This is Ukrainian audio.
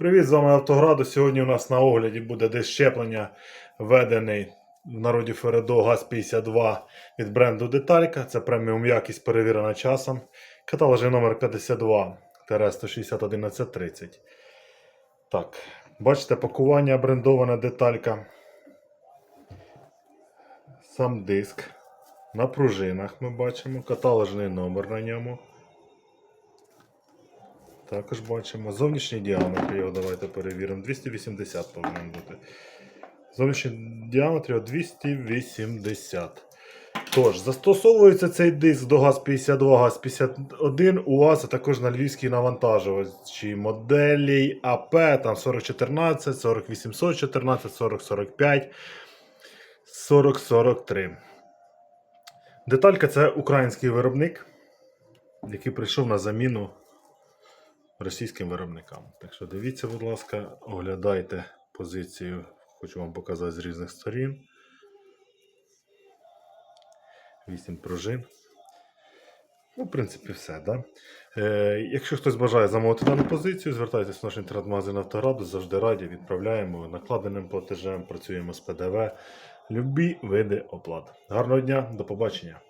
Привіт, з вами Автограду. Сьогодні у нас на огляді буде десь щеплення, введений в народі Фередо ГАЗ-52 від бренду Деталька. Це преміум якість перевірена часом. Каталожний номер 52 160 1130. Так, бачите, пакування брендована деталька. Сам диск. На пружинах ми бачимо. Каталожний номер на ньому. Також бачимо зовнішній діаметр його давайте перевіримо. 280 повинен бути. Зовнішній діаметр його 280. Тож, застосовується цей диск до ГАЗ-52, ГАЗ-51 УАЗ, а також на львівській навантажувачі моделі АП, там 4014, 4814, 4045, 4043. Деталька це український виробник, який прийшов на заміну російським виробникам. Так що дивіться, будь ласка, оглядайте позицію, хочу вам показати з різних сторін. 8 пружин. Ну, в принципі, все. Да? Е, якщо хтось бажає замовити дану позицію, звертайтеся в наш інтернет-магазин Автораду, завжди раді, відправляємо накладеним платежем, працюємо з ПДВ. Любі види оплат. Гарного дня, до побачення!